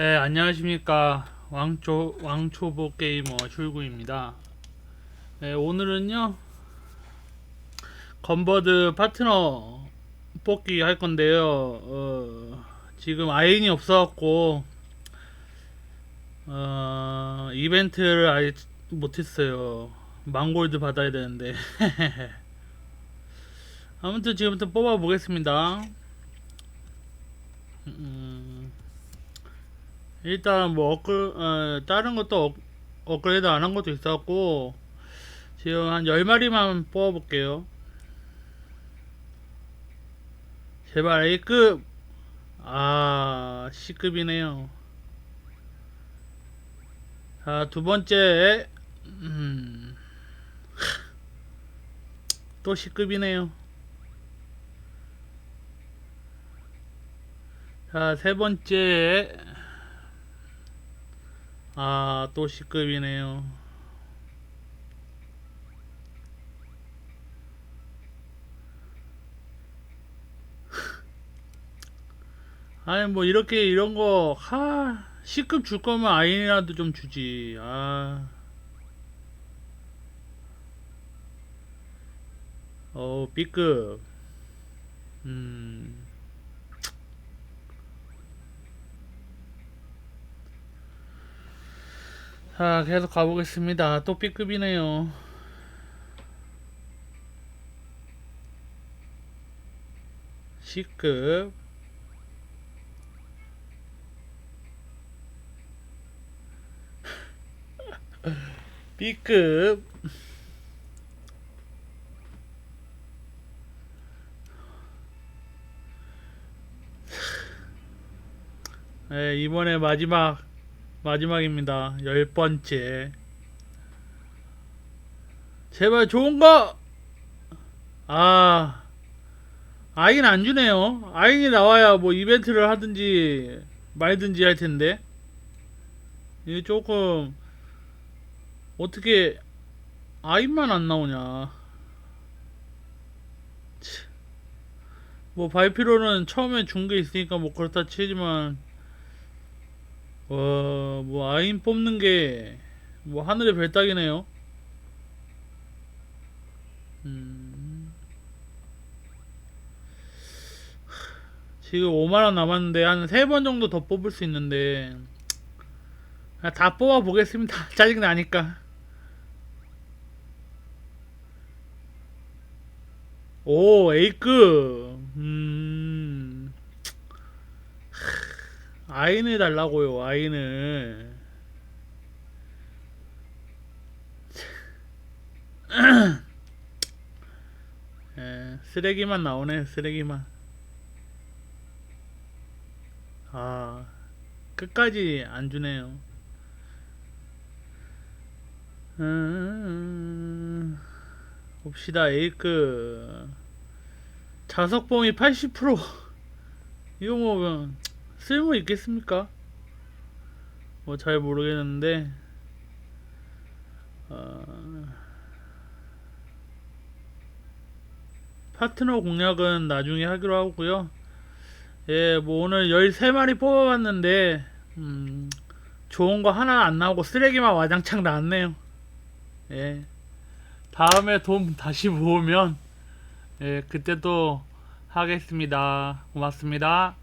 네, 안녕하십니까. 왕초, 왕초보 게이머 출구입니다. 네, 오늘은요, 건버드 파트너 뽑기 할 건데요. 어, 지금 아인이 없어갖고, 어, 이벤트를 아예 못했어요. 망골드 받아야 되는데. 아무튼 지금부터 뽑아보겠습니다. 음, 일단 뭐 업글 어, 다른 것도 업, 업그레이드 안 한 것도 있었고 지금 한 10마리만 뽑아볼게요. 제발 A급! 아 C급이네요. 자 두번째 음, 또 C급이네요. 자 세번째 아, 또 C급이네요. 아니, 뭐, 이렇게, 이런 거, 하, C급 줄 거면 아인이라도 좀 주지. 아. 어, B급. 음. 자, 계속 가보겠습니다. 또 B급이네요. C급. B급. 네, 이번에 마지막 마지막입니다. 열 번째. 제발 좋은 거! 아, 아인 안 주네요. 아인이 나와야 뭐 이벤트를 하든지 말든지 할 텐데. 이게 조금, 어떻게, 아인만 안 나오냐. 치. 뭐 발피로는 처음에 준 게 있으니까 뭐 그렇다 치지만, 와, 뭐 아인 뽑는 게 뭐 하늘의 별 따기네요. 음. 지금 5만 원 남았는데 한세번 정도 더 뽑을 수 있는데 다 뽑아 보겠습니다. 짜증 나니까. 오, A급. 음. 아인을 달라고요, 아인을. 예, 쓰레기만 나오네, 쓰레기만. 아, 끝까지 안 주네요. 음, 봅시다, A급. 자석봉이 80%. 이거 뭐, 쓸모 있겠습니까? 뭐 잘 모르겠는데 어... 파트너 공략은 나중에 하기로 하고요. 예, 뭐 오늘 13마리 뽑아봤는데 음, 좋은 거 하나 안 나오고 쓰레기만 와장창 나왔네요. 예. 다음에 돈 다시 모으면 예, 그때 또 하겠습니다. 고맙습니다.